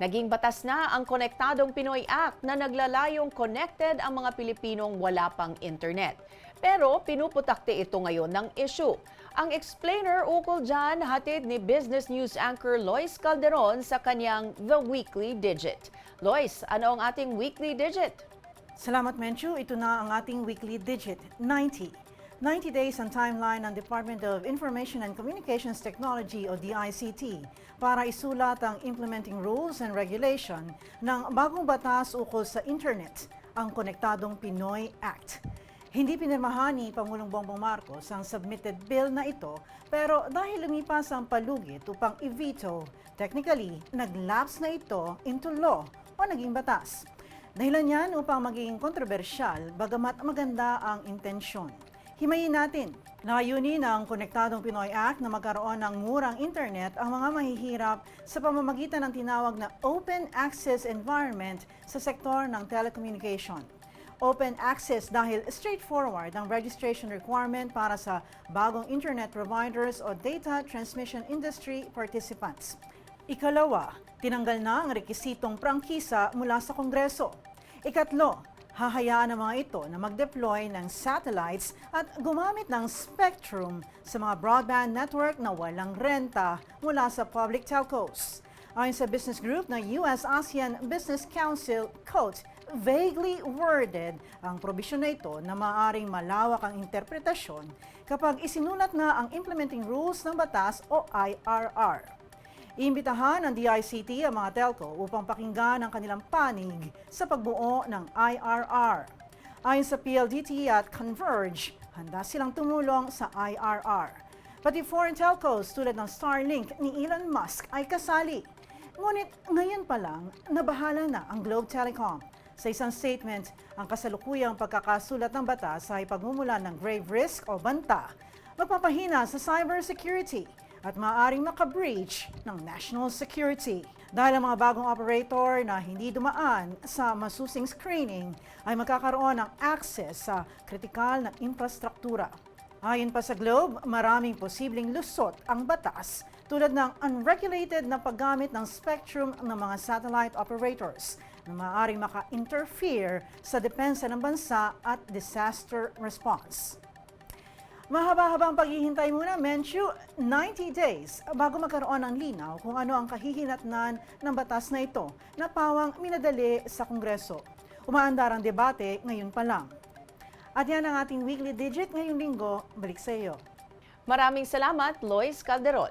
Naging batas na ang Konektadong Pinoy Act na naglalayong connected ang mga Pilipinong wala pang internet. Pero pinuputakte ito ngayon ng issue. Ang explainer ukol dyan hatid ni Business News anchor Lois Calderon sa kanyang The Weekly Digit. Lois, ano ang ating Weekly Digit? Salamat, Menchu. Ito na ang ating weekly digit, 90. 90 days ang timeline ng Department of Information and Communications Technology o DICT para isulat ang implementing rules and regulation ng bagong batas ukol sa Internet, ang Konektadong Pinoy Act. Hindi pinirmahan ni Pangulong Bongbong Marcos ang submitted bill na ito pero dahil lumipas ang palugit upang i-veto, technically, nag-lapse na ito into law o naging batas. Dahilan yan upang maging kontrobersyal bagamat maganda ang intensyon. Himayin natin, layunin ng Konektadong Pinoy Act na magkaroon ng murang internet ang mga mahihirap sa pamamagitan ng tinawag na open access environment sa sektor ng telecommunication. Open access dahil straightforward ang registration requirement para sa bagong internet providers o data transmission industry participants. Ikalawa, tinanggal na ang rekisitong prangkisa mula sa Kongreso. Ikatlo, hahayaan ang mga ito na mag-deploy ng satellites at gumamit ng spectrum sa mga broadband network na walang renta mula sa public telcos. Ayon sa business group ng US-ASEAN Business Council, quote, vaguely worded ang probisyon na ito na maaring malawak ang interpretasyon kapag isinulat na ang implementing rules ng batas o IRR. Iimbitahan ng DICT ang mga telco upang pakinggan ang kanilang panig sa pagbuo ng IRR. Ayon sa PLDT at Converge, handa silang tumulong sa IRR. Pati foreign telcos tulad ng Starlink ni Elon Musk ay kasali. Ngunit ngayon pa lang, nabahala na ang Globe Telecom. Sa isang statement, ang kasalukuyang pagkakasulat ng batas ay pagmumula ng grave risk o banta, magpapahina sa cybersecurity at maaaring makabreach ng national security. Dahil ang mga bagong operator na hindi dumaan sa masusing screening ay magkakaroon ng access sa kritikal na infrastruktura. Ayon pa sa Globe, maraming posibleng lusot ang batas tulad ng unregulated na paggamit ng spectrum ng mga satellite operators na maaaring maka-interfere sa depensa ng bansa at disaster response. Mahaba-habang paghihintay muna, Menchu, 90 days bago magkaroon ng linaw kung ano ang kahihinatnan ng batas na ito na pawang minadali sa Kongreso. Umaandar ang debate ngayon pa lang. At yan ang ating weekly digit ngayong linggo. Balik sa iyo. Maraming salamat, Lois Calderon.